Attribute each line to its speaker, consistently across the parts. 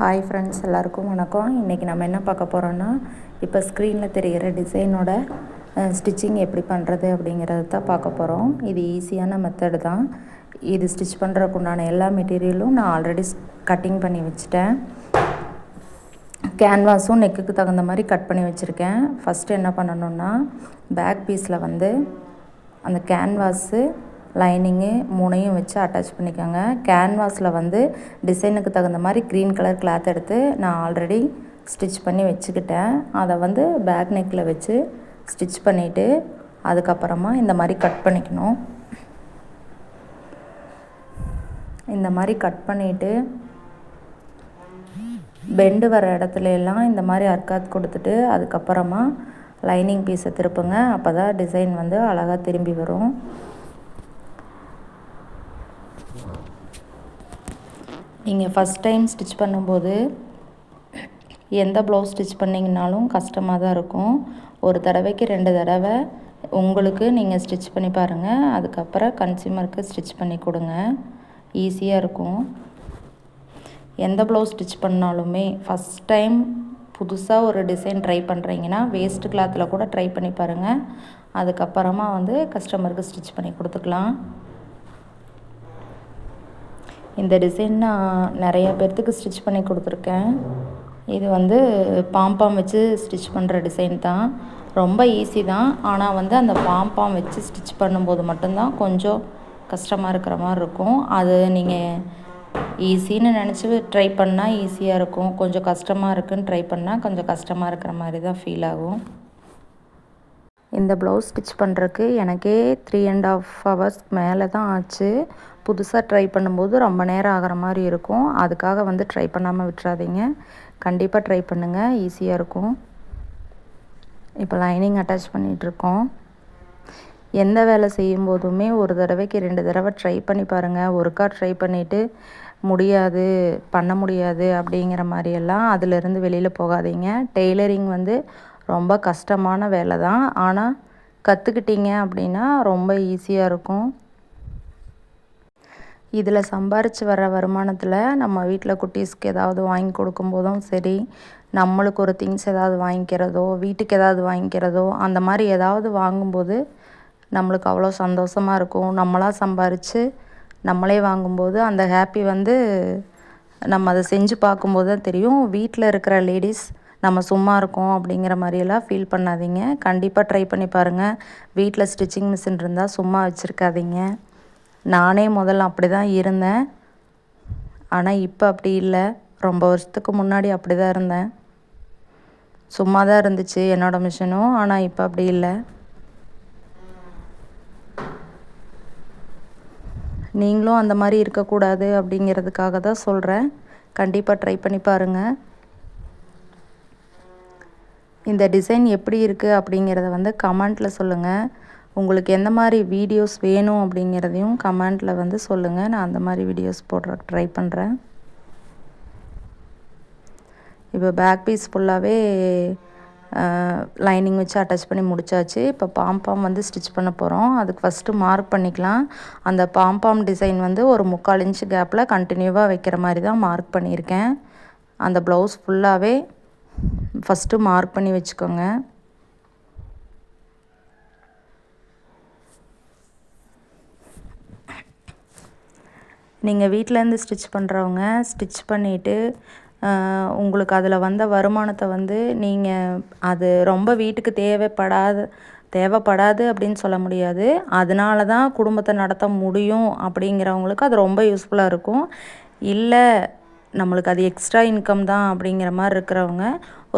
Speaker 1: Hi friends எல்லாருக்கும் வணக்கம். இன்றைக்கி நம்ம என்ன பார்க்க போகிறோன்னா இப்போ ஸ்க்ரீனில் தெரிகிற டிசைனோட ஸ்டிச்சிங் எப்படி பண்ணுறது அப்படிங்கிறத தான் பார்க்க போகிறோம் இது ஈஸியான மெத்தடு தான். இது ஸ்டிச் பண்ணுறதுக்கு உண்டான எல்லா மெட்டீரியலும் நான் ஆல்ரெடி கட்டிங் பண்ணி வச்சுட்டேன். கேன்வாஸும் நெக்குக்கு தகுந்த மாதிரி கட் பண்ணி வச்சுருக்கேன். ஃபஸ்ட்டு என்ன பண்ணணுன்னா பேக் பீஸில் வந்து அந்த கேன்வாஸு லைனிங்கு மூணையும் வச்சு அட்டாச் பண்ணிக்கோங்க. கேன்வாஸில் வந்து டிசைனுக்கு தகுந்த மாதிரி க்ரீன் கலர் கிளாத் எடுத்து நான் ஆல்ரெடி ஸ்டிச் பண்ணி வச்சுக்கிட்டேன். அதை வந்து பேக் நெக்கில் வச்சு ஸ்டிச் பண்ணிவிட்டு அதுக்கப்புறமா இந்த மாதிரி கட் பண்ணிக்கணும். இந்த மாதிரி கட் பண்ணிவிட்டு பெண்டு வர இடத்துல எல்லாம் இந்த மாதிரி அர்க்காத் கொடுத்துட்டு அதுக்கப்புறமா லைனிங் பீஸை திருப்புங்க. அப்போ தான் டிசைன் வந்து அழகாக திரும்பி வரும். நீங்கள் ஃபஸ்ட் டைம் ஸ்டிச் பண்ணும்போது எந்த ப்ளவுஸ் ஸ்டிச் பண்ணிங்கனாலும் கஷ்டமாக தான் இருக்கும். ஒரு தடவைக்கு ரெண்டு தடவை உங்களுக்கு நீங்கள் ஸ்டிச் பண்ணி பாருங்கள் அதுக்கப்புறம் கன்சியூமருக்கு ஸ்டிச் பண்ணி கொடுங்க. ஈஸியாக இருக்கும். எந்த ப்ளவுஸ் ஸ்டிச் பண்ணாலுமே ஃபஸ்ட் டைம் புதுசாக ஒரு டிசைன் ட்ரை பண்ணுறீங்கன்னா வேஸ்ட் கிளாத்தில் கூட ட்ரை பண்ணி பாருங்கள் அதுக்கப்புறமா வந்து கஸ்டமருக்கு ஸ்டிச் பண்ணி கொடுத்துக்கலாம். இந்த டிசைன் நான் நிறைய பேர்த்துக்கு ஸ்டிச் பண்ணி கொடுத்துருக்கேன். இது வந்து பாம்பாம் வச்சு ஸ்டிச் பண்ணுற டிசைன் தான். ரொம்ப ஈஸி தான். ஆனால் வந்து அந்த பாம்பாம் வச்சு ஸ்டிச் பண்ணும்போது மட்டும்தான் கொஞ்சம் கஷ்டமாக இருக்கிற மாதிரி இருக்கும். அது நீங்கள் ஈஸின்னு நினச்சி ட்ரை பண்ணால் ஈஸியாக இருக்கும். கொஞ்சம் கஷ்டமாக இருக்குன்னு ட்ரை பண்ணால் கொஞ்சம் கஷ்டமாக இருக்கிற மாதிரி தான் ஃபீல் ஆகும். இந்த ப்ளவுஸ் ஸ்டிச் பண்ணுறதுக்கு எனக்கே த்ரீ அண்ட் ஆஃப் ஹவர்ஸ் மேலே தான் ஆச்சு. புதுசாக ட்ரை பண்ணும்போது ரொம்ப நேரம் ஆகிற மாதிரி இருக்கும். அதுக்காக வந்து ட்ரை பண்ணாமல் விட்டுறாதீங்க. கண்டிப்பாக ட்ரை பண்ணுங்கள் ஈஸியாக இருக்கும். இப்போ லைனிங் அட்டாச் பண்ணிகிட்ருக்கோம் எந்த வேலை செய்யும் போதுமே ஒரு தடவைக்கு ரெண்டு தடவை ட்ரை பண்ணி பாருங்கள் ஒருக்கா ட்ரை பண்ணிவிட்டு முடியாது பண்ண முடியாது அப்படிங்கிற மாதிரியெல்லாம் அதிலிருந்து வெளியில் போகாதீங்க. டெய்லரிங் வந்து ரொம்ப கஷ்டமான வேலை தான் ஆனால் கற்றுக்கிட்டீங்க அப்படின்னா ரொம்ப ஈஸியாக இருக்கும். இதில் சம்பாரித்து வர வருமானத்தில் நம்ம வீட்டில் குட்டீஸ்க்கு ஏதாவது வாங்கி கொடுக்கும்போதும் சரி நம்மளுக்கு ஒரு திங்ஸ் ஏதாவது வாங்கிக்கிறதோ வீட்டுக்கு ஏதாவது வாங்கிக்கிறதோ அந்த மாதிரி ஏதாவது வாங்கும்போது நம்மளுக்கு அவ்வளோ சந்தோஷமாக இருக்கும். நம்மளாக சம்பாரித்து நம்மளே வாங்கும்போது அந்த ஹாப்பி வந்து நம்ம அதை செஞ்சு பார்க்கும்போது தான் தெரியும். வீட்டில் இருக்கிற லேடிஸ் நம்ம சும்மா இருக்கோம் அப்படிங்கிற மாதிரியெல்லாம் ஃபீல் பண்ணாதீங்க. கண்டிப்பாக ட்ரை பண்ணி பாருங்கள் வீட்டில் ஸ்டிச்சிங் மிஷின் இருந்தால் சும்மா வச்சுருக்காதீங்க. நானே முதல்ல அப்படி தான் இருந்தேன். ஆனால் இப்போ அப்படி இல்லை. ரொம்ப வருஷத்துக்கு முன்னாடி அப்படி தான் இருந்தேன். சும்மா தான் இருந்துச்சு என்னோடய மிஷினும் ஆனால் இப்போ அப்படி இல்லை. நீங்களும் அந்த மாதிரி இருக்கக்கூடாது அப்படிங்கிறதுக்காக தான் சொல்கிறேன் கண்டிப்பாக ட்ரை பண்ணி பாருங்கள் இந்த டிசைன் எப்படி இருக்குது அப்படிங்கிறத வந்து கமெண்ட்டில் சொல்லுங்கள் உங்களுக்கு எந்த மாதிரி வீடியோஸ் வேணும் அப்படிங்கிறதையும் கமெண்ட்டில் வந்து சொல்லுங்கள் நான் அந்த மாதிரி வீடியோஸ் போடுற ட்ரை பண்ணுறேன் இப்போ பேக் பீஸ் ஃபுல்லாகவே லைனிங் வச்சு அட்டாச் பண்ணி முடிச்சாச்சு. இப்போ பாம்பாம் வந்து ஸ்டிச் பண்ண போகிறோம் அதுக்கு ஃபஸ்ட்டு மார்க் பண்ணிக்கலாம். அந்த பாம்பாம் டிசைன் வந்து ஒரு முக்கால் இன்ச்சு கேப்பில் கண்டினியூவாக வைக்கிற மாதிரி தான் மார்க் பண்ணியிருக்கேன். அந்த ப்ளவுஸ் ஃபுல்லாகவே ஃபஸ்ட்டு மார்க் பண்ணி வச்சுக்கோங்க. நீங்கள் வீட்டிலேருந்து ஸ்டிச் பண்ணுறவங்க ஸ்டிச் பண்ணிவிட்டு உங்களுக்கு அதில் வந்த வருமானத்தை வந்து நீங்கள் அது ரொம்ப வீட்டுக்கு தேவைப்படாத தேவைப்படாது அப்படின்னு சொல்ல முடியாது. அதனால தான் குடும்பத்தை நடத்த முடியும் அப்படிங்கிறவங்களுக்கு அது ரொம்ப யூஸ்ஃபுல்லாக இருக்கும். இல்லை நம்மளுக்கு அது எக்ஸ்ட்ரா இன்கம் தான் அப்படிங்கிற மாதிரி இருக்கிறவங்க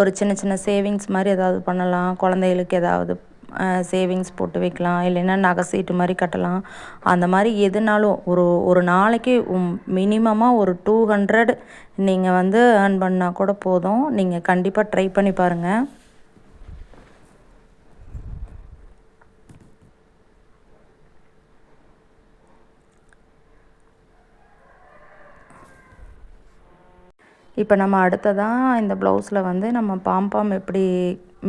Speaker 1: ஒரு சின்ன சின்ன சேவிங்ஸ் மாதிரி ஏதாவது பண்ணலாம். குழந்தைகளுக்கு ஏதாவது சேவிங்ஸ் போட்டு வைக்கலாம். இல்லைன்னா நகை சீட்டு மாதிரி கட்டலாம். அந்த மாதிரி எதுனாலும் ஒரு ஒரு நாளைக்கு மினிமமாக ஒரு டூ ஹண்ட்ரட் நீங்கள் வந்து ஏர்ன் பண்ணால் கூட போதும். நீங்கள் கண்டிப்பாக ட்ரை பண்ணி பாருங்கள் இப்போ நம்ம அடுத்ததாக இந்த ப்ளவுஸில் வந்து நம்ம பாம்பாம் எப்படி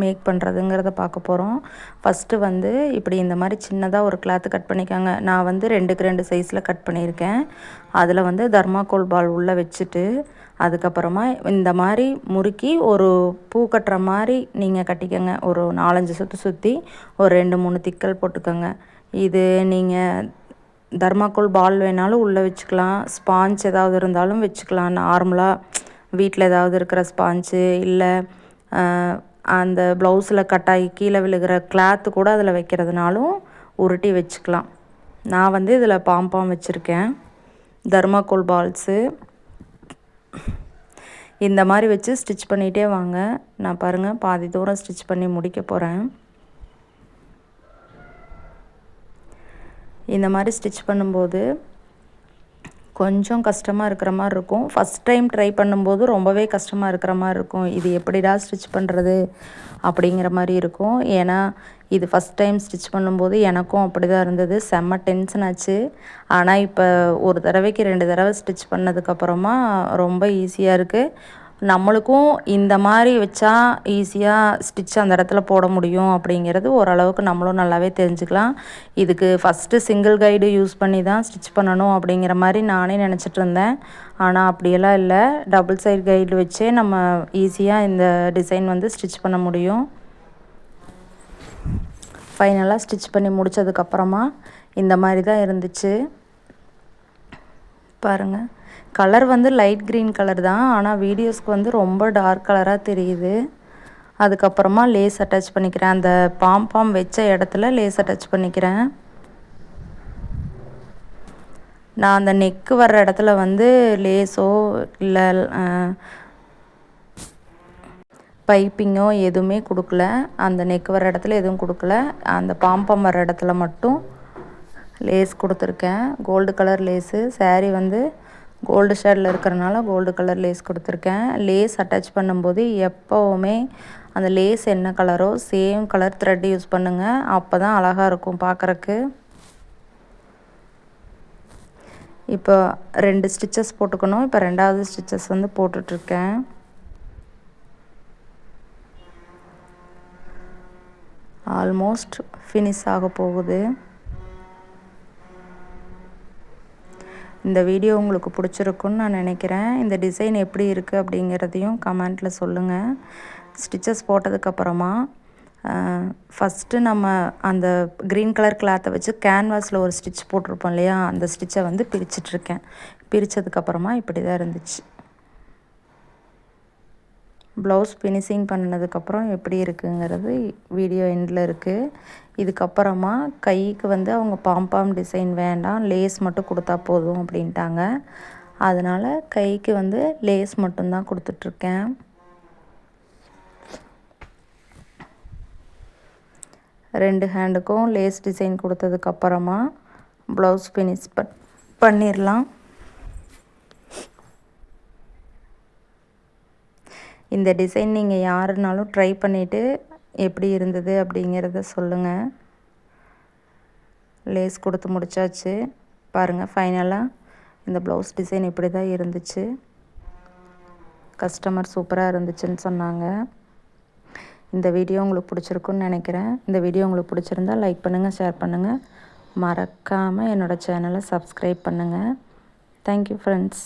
Speaker 1: மேக் பண்ணுறதுங்கிறத பார்க்க போகிறோம். ஃபஸ்ட்டு வந்து இப்படி இந்த மாதிரி சின்னதாக ஒரு கிளாத்து கட் பண்ணிக்கோங்க. நான் வந்து ரெண்டுக்கு ரெண்டு சைஸில் கட் பண்ணியிருக்கேன். அதில் வந்து தர்மாக்கோல் பால் உள்ளே வச்சுட்டு அதுக்கப்புறமா இந்த மாதிரி முறுக்கி ஒரு பூ கட்டுற மாதிரி நீங்கள் கட்டிக்கோங்க. ஒரு நாலஞ்சு சுற்றி சுற்றி ஒரு ரெண்டு மூணு திக்கல் போட்டுக்கோங்க. இது நீங்கள் தர்மாக்கோல் பால் வேணாலும் உள்ளே வச்சுக்கலாம். ஸ்பாஞ்ச் ஏதாவது இருந்தாலும் வச்சுக்கலாம். நார்மலாக வீட்டில் ஏதாவது இருக்கிற ஸ்பாஞ்சு இல்லை அந்த ப்ளவுஸில் கட்டாகி கீழே விழுகிற கிளாத்து கூட அதில் வைக்கிறதுனாலும் உருட்டி வச்சுக்கலாம். நான் வந்து இதில் பாம்பாம் வச்சுருக்கேன். தர்மாக்கோல் பால்ஸு இந்த மாதிரி வச்சு ஸ்டிச் பண்ணிகிட்டே வாங்க. நான் பாருங்கள் பாதி தூரம் ஸ்டிச் பண்ணி முடிக்க போகிறேன். இந்த மாதிரி ஸ்டிச் பண்ணும்போது கொஞ்சம் கஷ்டமாக இருக்கிற மாதிரி இருக்கும். ஃபஸ்ட் டைம் ட்ரை பண்ணும்போது ரொம்பவே கஷ்டமாக இருக்கிற மாதிரி இருக்கும். இது எப்படிடா ஸ்டிச் பண்ணுறது அப்படிங்கிற மாதிரி இருக்கும். ஏன்னா இது ஃபஸ்ட் டைம் ஸ்டிச் பண்ணும்போது எனக்கும் அப்படி தான் இருந்தது. செம்ம டென்ஷன் ஆச்சு. ஆனால் இப்போ ஒரு தடவைக்கு ரெண்டு தடவை ஸ்டிச் பண்ணதுக்கப்புறமா ரொம்ப ஈஸியாக இருக்குது நம்மளுக்கும் இந்த மாதிரி வச்சா ஈஸியாக ஸ்டிச் அந்த இடத்துல போட முடியும் அப்படிங்கிறது ஓரளவுக்கு நம்மளும் நல்லாவே தெரிஞ்சுக்கலாம். இதுக்கு ஃபஸ்ட்டு சிங்கிள் கைடு யூஸ் பண்ணி தான் ஸ்டிச் பண்ணணும் அப்படிங்கிற மாதிரி நானே நினச்சிட்டு இருந்தேன். ஆனால் அப்படியெல்லாம் இல்லை. டபுள் சைட் கைடு வச்சே நம்ம ஈஸியாக இந்த டிசைன் வந்து ஸ்டிச் பண்ண முடியும். ஃபைனலாக ஸ்டிச் பண்ணி முடித்ததுக்கப்புறமா இந்த மாதிரி தான் இருந்துச்சு. பாருங்கள் கலர் வந்து லைட் க்ரீன் கலர் தான். ஆனால் வீடியோஸ்க்கு வந்து ரொம்ப டார்க் கலராக தெரியுது. அதுக்கப்புறமா லேஸ் அட்டாச் பண்ணிக்கிறேன். அந்த பாம் பாம் வச்ச இடத்துல லேஸ் அட்டாச் பண்ணிக்கிறேன். நான் அந்த நெக்கு வர்ற இடத்துல வந்து லேஸோ இல்லை பைப்பிங்கோ எதுவுமே கொடுக்கல. அந்த நெக் வர இடத்துல எதுவும் கொடுக்கல. அந்த பாம்பம் வர இடத்துல மட்டும் லேஸ் கொடுத்துருக்கேன். கோல்டு கலர் லேஸு சேரீ வந்து கோல்டு ஷேடில் இருக்கிறனால கோல்டு கலர் லேஸ் கொடுத்துருக்கேன். லேஸ் அட்டாச் பண்ணும்போது எப்போவுமே அந்த லேஸ் என்ன கலரோ சேம் கலர் த்ரெட் யூஸ் பண்ணுங்கள் அப்போ தான் அழகாக இருக்கும் பார்க்குறக்கு இப்போ ரெண்டு ஸ்டிச்சஸ் போட்டுக்கணும். இப்போ ரெண்டாவது ஸ்டிச்சஸ் வந்து போட்டுட்ருக்கேன். ஆல்மோஸ்ட் ஃபினிஷ் ஆக போகுது. இந்த வீடியோ உங்களுக்கு பிடிச்சிருக்குன்னு நான் நினைக்கிறேன். இந்த டிசைன் எப்படி இருக்குது அப்படிங்கிறதையும் கமெண்ட்டில் சொல்லுங்கள் ஸ்டிச்சஸ் போட்டதுக்கப்புறமா ஃபஸ்ட்டு நம்ம அந்த க்ரீன் கலர் கிளாத்தை வச்சு கேன்வாஸில் ஒரு ஸ்டிச் போட்டிருப்போம் இல்லையா? அந்த ஸ்டிச்சை வந்து பிரிச்சிட்ருக்கேன் பிரித்ததுக்கப்புறமா இப்படி தான் இருந்துச்சு. ப்ளவுஸ் ஃபினிஷிங் பண்ணதுக்கப்புறம் எப்படி இருக்குங்கிறது வீடியோ எண்டில் இருக்குது இதுக்கப்புறமா கைக்கு வந்து அவங்க பாம்பாம் டிசைன் வேண்டாம் லேஸ் மட்டும் கொடுத்தா போதும் அப்படின்ட்டாங்க. அதனால் கைக்கு வந்து லேஸ் மட்டும்தான் கொடுத்துட்ருக்கேன். ரெண்டு ஹேண்டுக்கும் லேஸ் டிசைன் கொடுத்ததுக்கப்புறமா ப்ளவுஸ் ஃபினிஷ் பண்ணிடலாம் இந்த டிசைன் நீங்கள் யாருனாலும் ட்ரை பண்ணிவிட்டு எப்படி இருந்தது அப்படிங்கிறத சொல்லுங்கள் லேஸ் கொடுத்து முடித்தாச்சு பாருங்கள் ஃபைனலாக இந்த ப்ளவுஸ் டிசைன் இப்படி தான் இருந்துச்சு. கஸ்டமர் சூப்பராக இருந்துச்சுன்னு சொன்னாங்க. இந்த வீடியோ உங்களுக்கு பிடிச்சிருக்குன்னு நினைக்கிறேன். இந்த வீடியோ உங்களுக்கு பிடிச்சிருந்தால் லைக் பண்ணுங்கள் ஷேர் பண்ணுங்கள் மறக்காமல் என்னோடய சேனலை சப்ஸ்கிரைப் பண்ணுங்கள் தேங்க்யூ ஃப்ரெண்ட்ஸ்